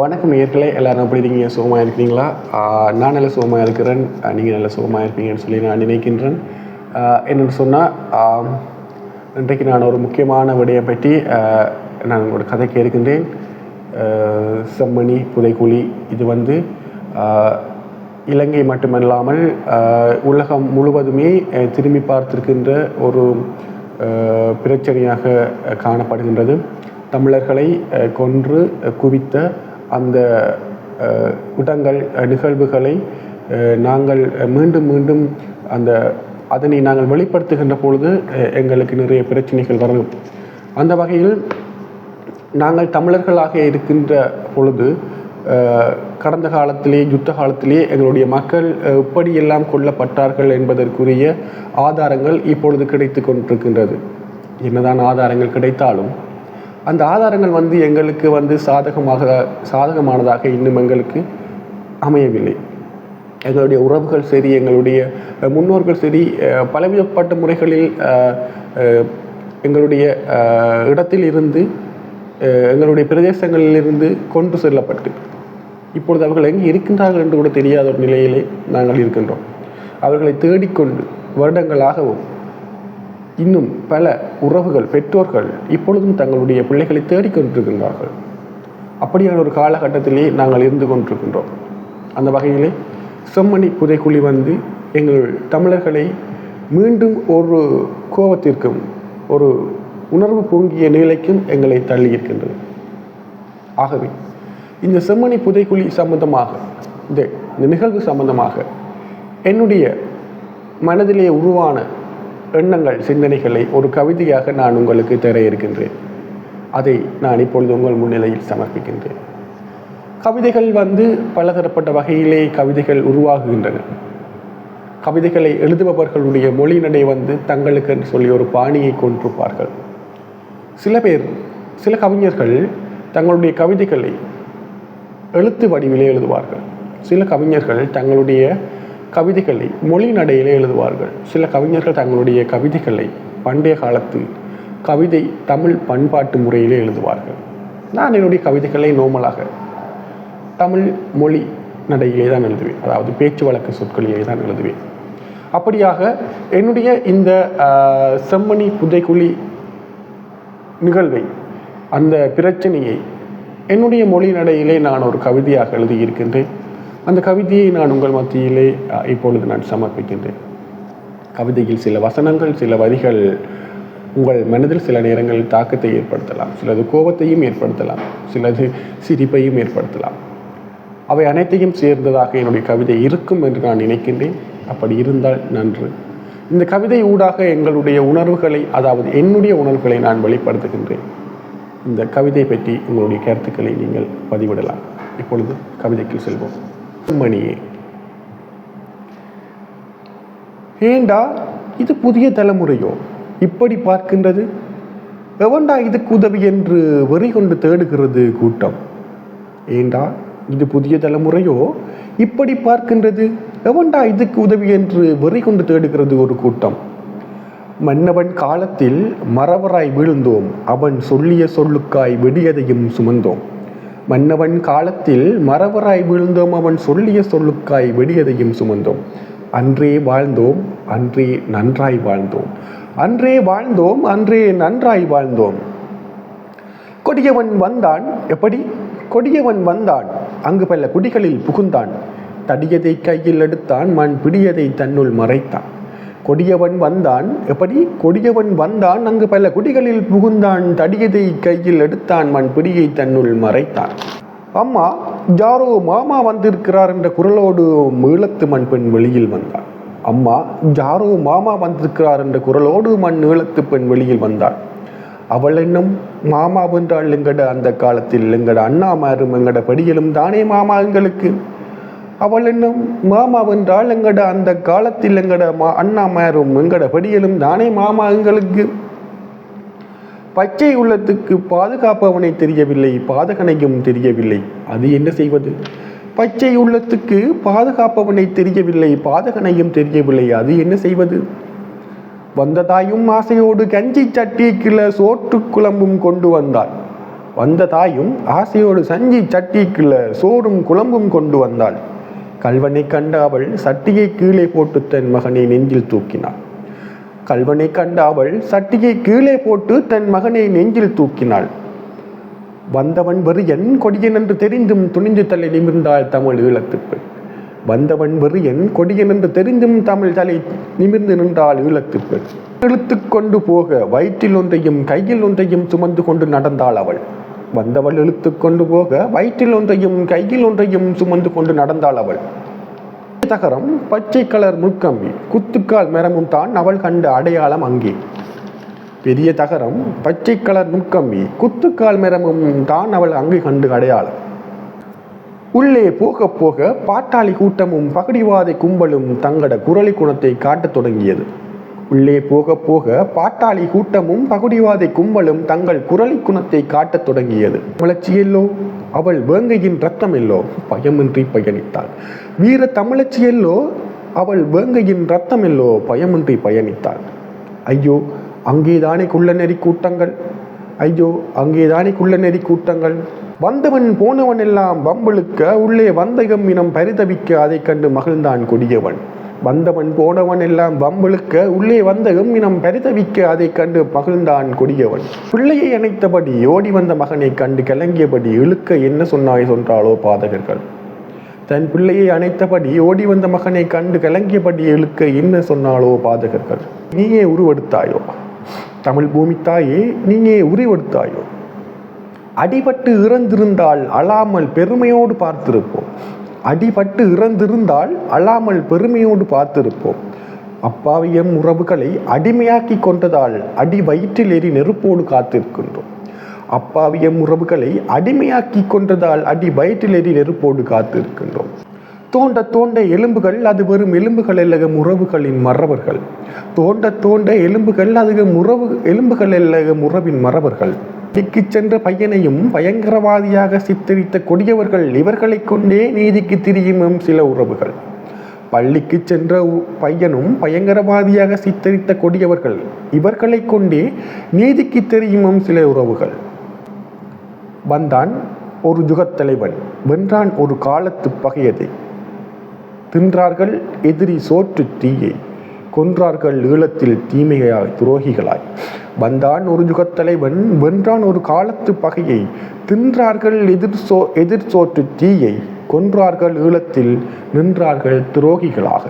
வணக்கம் நேர்களே எல்லாரும் எப்படி இருக்கீங்க? சுகமாக இருக்கிறீங்களா? நான் நல்ல சுகமாக இருக்கிறேன். நீங்கள் நல்ல சுகமாக இருப்பீங்கன்னு சொல்லி நான் நினைக்கின்றேன். என்னென்னு சொன்னால் இன்றைக்கு நான் ஒரு முக்கியமான விடயம் பற்றி நான் உங்களோட கதைக்கு இருக்கின்றேன் செம்மணி புதைக்குழி இது வந்து இலங்கை மட்டுமல்லாமல் உலகம் முழுவதுமே திரும்பி பார்த்திருக்கின்ற ஒரு பிரச்சனையாக காணப்படுகின்றது. தமிழர்களை கொன்று குவித்த அந்த ஆஹ் இடங்கள் நிகழ்வுகளை நாங்கள் மீண்டும் மீண்டும் அந்த அதனை நாங்கள் வெளிப்படுத்துகின்ற பொழுது எங்களுக்கு நிறைய பிரச்சனைகள் வரும். அந்த வகையில் நாங்கள் தமிழர்களாக இருக்கின்ற பொழுது கடந்த காலத்திலே யுத்த காலத்திலே எங்களுடைய மக்கள் எப்படியெல்லாம் கொல்லப்பட்டார்கள் என்பதற்குரிய ஆதாரங்கள் இப்பொழுது கிடைத்து கொண்டிருக்கின்றது. என்னதான் ஆதாரங்கள் கிடைத்தாலும் அந்த ஆதாரங்கள் வந்து எங்களுக்கு வந்து சாதகமாக சாதகமானதாக இன்னும் எங்களுக்கு அமையவில்லை. எங்களுடைய உறவுகள் சரி எங்களுடைய முன்னோர்கள் சரி பலவிதப்பட்ட முறைகளில் எங்களுடைய இடத்தில் இருந்து எங்களுடைய பிரதேசங்களில் இருந்து கொண்டு செல்லப்பட்டு இப்பொழுது அவர்கள் எங்கே இருக்கின்றார்கள் என்று கூட தெரியாத ஒரு நிலையிலே நாங்கள் இருக்கின்றோம். அவர்களை தேடிக்கொண்டு வருடங்களாகவும் இன்னும் பல உறவுகள் பெற்றோர்கள் இப்பொழுதும் தங்களுடைய பிள்ளைகளை தேடிக்கொண்டிருக்கின்றார்கள் அப்படியான ஒரு காலகட்டத்திலே நாங்கள் இருந்து கொண்டிருக்கின்றோம். அந்த வகையிலே செம்மணி புதைக்குழி வந்து எங்கள் தமிழர்களை மீண்டும் ஒரு கோபத்திற்கும் ஒரு உணர்வு பொங்கிய நிலைக்கும் எங்களை தள்ளியிருக்கின்றது ஆகவே இந்த செம்மணி புதைக்குழி சம்பந்தமாக இந்த இந்த நிகழ்வு சம்பந்தமாக என்னுடைய மனதிலே உருவான எண்ணங்கள் சிந்தனைகளை ஒரு கவிதையாக நான் உங்களுக்கு தர இருக்கின்றேன். அதை நான் இப்பொழுது உங்கள் முன்னிலையில் சமர்ப்பிக்கின்றேன். கவிதைகள் வந்து பலதரப்பட்ட வகையிலே கவிதைகள் உருவாகுகின்றன. கவிதைகளை எழுதுபவர்களுடைய மொழி நடை வந்து தங்களுக்கு என்று சொல்லி ஒரு பாணியை கொண்டிருப்பார்கள். சில பேர் சில கவிஞர்கள் தங்களுடைய கவிதைகளை எழுத்து வடிவிலே எழுதுவார்கள். சில கவிஞர்கள் தங்களுடைய கவிதைகளை மொழி நடையிலே எழுதுவார்கள். சில கவிஞர்கள் தங்களுடைய கவிதைகளை பண்டைய காலத்து கவிதை தமிழ் பண்பாட்டு முறையிலே எழுதுவார்கள். நான் என்னுடைய கவிதைகளை நோமலாக தமிழ் மொழி நடையிலே தான் எழுதுவேன். அதாவது பேச்சு வழக்கு சொற்களிலே தான் எழுதுவேன். அப்படியாக என்னுடைய இந்த செம்மணி புதைக்குழி நிகழ்வை அந்த பிரச்சனையை என்னுடைய மொழி நடையிலே நான் ஒரு கவிதையாக எழுதியிருக்கின்றேன். அந்த கவிதையை நான் உங்கள் மத்தியிலே இப்பொழுது நான் சமர்ப்பிக்கின்றேன். கவிதையில் சில வசனங்கள் சில வரிகள் உங்கள் மனதில் சில நேரங்களில் தாக்கத்தை ஏற்படுத்தலாம். சிலது கோபத்தையும் ஏற்படுத்தலாம். சிலது சிரிப்பையும் ஏற்படுத்தலாம். அவை அனைத்தையும் சேர்ந்ததாக என்னுடைய கவிதை இருக்கும் என்று நான் நினைக்கின்றேன். அப்படி இருந்தால் நன்று. இந்த கவிதை ஊடாக எங்களுடைய உணர்வுகளை அதாவது என்னுடைய உணர்வுகளை நான் வெளிப்படுத்துகின்றேன். இந்த கவிதை பற்றி உங்களுடைய கருத்துக்களை நீங்கள் பதிவிடலாம். இப்பொழுது கவிதைக்கு செல்வோம். மணியே. ஏண்டா இது புதிய தலைமுறையோ? இப்படி பார்க்கின்றது? எவன்டா இதுக்கு உதவி என்று வெறி கொண்டு தேடுகிறது கூட்டம்? ஏண்டா இது புதிய தலைமுறையோ? இப்படி பார்க்கின்றது? எவன்டா இதுக்கு உதவி என்று வெறி கொண்டு தேடுகிறது ஒரு கூட்டம்? மன்னவன் காலத்தில் மறவராய் வீழ்ந்தோம். அவன் சொல்லிய சொல்லுக்காய் வெடியதையும் சுமந்தோம். மன்னவன் காலத்தில் மறவராய் வீழ்ந்தோம் அவன் சொல்லிய சொல்லுக்காய் வெடியதையும் சுமந்தோம். அன்றே வாழ்ந்தோம் அன்றே நன்றாய் வாழ்ந்தோம். அன்றே வாழ்ந்தோம் அன்றே நன்றாய் வாழ்ந்தோம். கொடியவன் வந்தான் எப்படி? கொடியவன் வந்தான் அங்கு பல குடிகளில் புகுந்தான். தடியதை கையில் எடுத்தான் மண் பிடியதை தன்னுள் மறைத்தான். கொடியவன் வந்தான். எப்படி? கொடியவன் வந்தான் அங்கு பல குடிகளில் புகுந்தான். தடியதை கையில் எடுத்தான் மண் பிடியை தன்னுள் மறைத்தான். அம்மா யாரோ மாமா வந்திருக்கிறார் என்ற குரலோடு மீளத்து மண் பெண் வெளியில் வந்தாள் அம்மா யாரோ மாமா வந்திருக்கிறார் என்ற குரலோடு மண் நீளத்து பெண் வெளியில் வந்தாள் அவள் என்னும் மாமா வென்றாள் எங்கட அந்த காலத்தில். எங்கட அண்ணாமாரும் எங்கட படியிலும் தானே மாமா எங்களுக்கு. அவள் என்னும் மாமா என்றால் எங்கட அந்த காலத்தில் எங்கட மா அண்ணாமாரும் எங்கட படியலும் நானே மாமா எங்களுக்கு. பச்சை உள்ளத்துக்கு பாதுகாப்பவனை தெரியவில்லை பாதகனையும் தெரியவில்லை. அது என்ன செய்வது? பச்சை உள்ளத்துக்கு பாதுகாப்பவனை தெரியவில்லை பாதகனையும் தெரியவில்லை. அது என்ன செய்வது? வந்ததாயும் ஆசையோடு கஞ்சி சட்டி கிள சோற்று குழம்பும் கொண்டு வந்தாள். வந்த தாயும் ஆசையோடு சஞ்சி சட்டிக்குள்ள சோறும் குழம்பும் கொண்டு வந்தாள். கல்வனை கண்ட அவள் சட்டியை கீழே போட்டு தன் மகனை நெஞ்சில் தூக்கினாள். கல்வனை கண்ட அவள் சட்டியை கீழே போட்டு தன் மகனை நெஞ்சில் தூக்கினாள். வந்தவன் வெறியன் கொடியன் என்று தெரிந்தும் துணிஞ்சு தலை நிமிர்ந்தாள் தமிழ் ஈழத்துப்பெண் வந்தவன் வந்தவன் வெறியன் கொடியன் என்று தெரிந்தும் தமிழ் தலை நிமிர்ந்து நின்றாள் ஈழத்துப்பெண் இழுத்து கொண்டு போக வயிற்றில் ஒன்றையும் கையில் ஒன்றையும் சுமந்து கொண்டு நடந்தாள் அவள். வந்தவள் இழுத்து கொண்டு போக வயிற்றில் ஒன்றையும் கையில் ஒன்றையும் சுமந்து கொண்டு நடந்தாள் அவள். தகரம் பச்சை கலர் முற்கம்பி குத்துக்கால் மரமும் தான் அவள் கண்ட அடையாளம் அங்கே. பெரிய தகரம் பச்சை கலர் முற்கம்பி குத்துக்கால் மரமும் தான் அவள் அங்கு கண்டு அடையாளம். உள்ளே போக போக பாட்டாளி கூட்டமும் பகடிவாதை கும்பலும் தங்கட குரலி குணத்தை காட்டத் தொடங்கியது. உள்ளே போக போக பாட்டாளி கூட்டமும் பகுடிவாதை கும்பலும் தங்கள் குரலி குணத்தை காட்டத் தொடங்கியது. தமிழச்சியல்லோ? அவள் வேங்கையின் ரத்தம் எல்லோ பயமின்றி பயணித்தாள். வீர தமிழச்சியல்லோ? அவள் வேங்கையின் ரத்தம் எல்லோ பயமின்றி பயணித்தாள். ஐயோ அங்கேதானே குள்ள நெறி கூட்டங்கள்? ஐயோ அங்கேதானே குள்ள நெறி கூட்டங்கள்? வந்தவன் போனவன் எல்லாம் வம்பளுக்க உள்ளே வந்தகம் இனம் பரிதவிக்க அதைக் கண்டு மகிழ்ந்தான் கொடியவன். வந்தவன் போனவன் எல்லாம் வம்பளுக்க உள்ளே வந்த இனம் பரிதவிக்க அதை கண்டு மகிழ்ந்தான் கொடியவன். பிள்ளையை அணைத்தபடி ஓடி வந்த மகனை கண்டு கலங்கியபடி இழுக்க என்ன சொன்னாய் சொன்றாளோ பாதகர்கள். தன் பிள்ளையை அணைத்தபடி ஓடி வந்த மகனை கண்டு கலங்கியபடி இழுக்க என்ன சொன்னாளோ பாதகர்கள். நீயே உருவெடுத்தாயோ? தமிழ் பூமி தாயே நீயே உருவெடுத்தாயோ? அடிபட்டு இறந்திருந்தால் அழாமல் பெருமையோடு பார்த்திருப்போம். அடிபட்டு இறந்திருந்தால் அழாமல் பெருமையோடு பார்த்திருப்போம். அப்பாவியம் உறவுகளை அடிமையாக்கி கொண்டதால் அடி வயிற்றில் ஏறி நெருப்போடு காத்திருக்கின்றோம். அப்பாவியம் உறவுகளை அடிமையாக்கி கொண்டதால் அடி வயிற்றில் ஏறி நெருப்போடு காத்திருக்கின்றோம். தோண்ட தோண்ட எலும்புகள் அது வெறும் எலும்புகள் எல்லகம் உறவுகளின் மறவர்கள். தோண்ட தோண்ட எலும்புகள் அது முறவு எலும்புகள் எல்லகம் உறவின் மறவர்கள். நீதிக்கு சென்ற பையனையும் பயங்கரவாதியாக சித்தரித்த கொடியவர்கள் இவர்களை கொண்டே நீதிக்கு திரியும் சில உறவுகள். பள்ளிக்கு சென்ற உ- பையனும் பயங்கரவாதியாக சித்தரித்த கொடியவர்கள் இவர்களை கொண்டே நீதிக்கு தெரியும் சில உறவுகள். வந்தான் ஒரு யுகத்தலைவன் வென்றான் ஒரு காலத்து பகையதை. தின்றார்கள் எதிரி சோற்று தீயை. கொன்றார்கள் ஈழத்தில் தீமையாய் துரோகிகளாய். வந்தான் ஒரு யுகத் தலைவன் வென்றான் ஒரு காலத்து பகையை. தின்றார்கள் எதிர் சோ எதிர் சோற்று தீயை. கொன்றார்கள் ஈழத்தில் நின்றார்கள் துரோகிகளாக.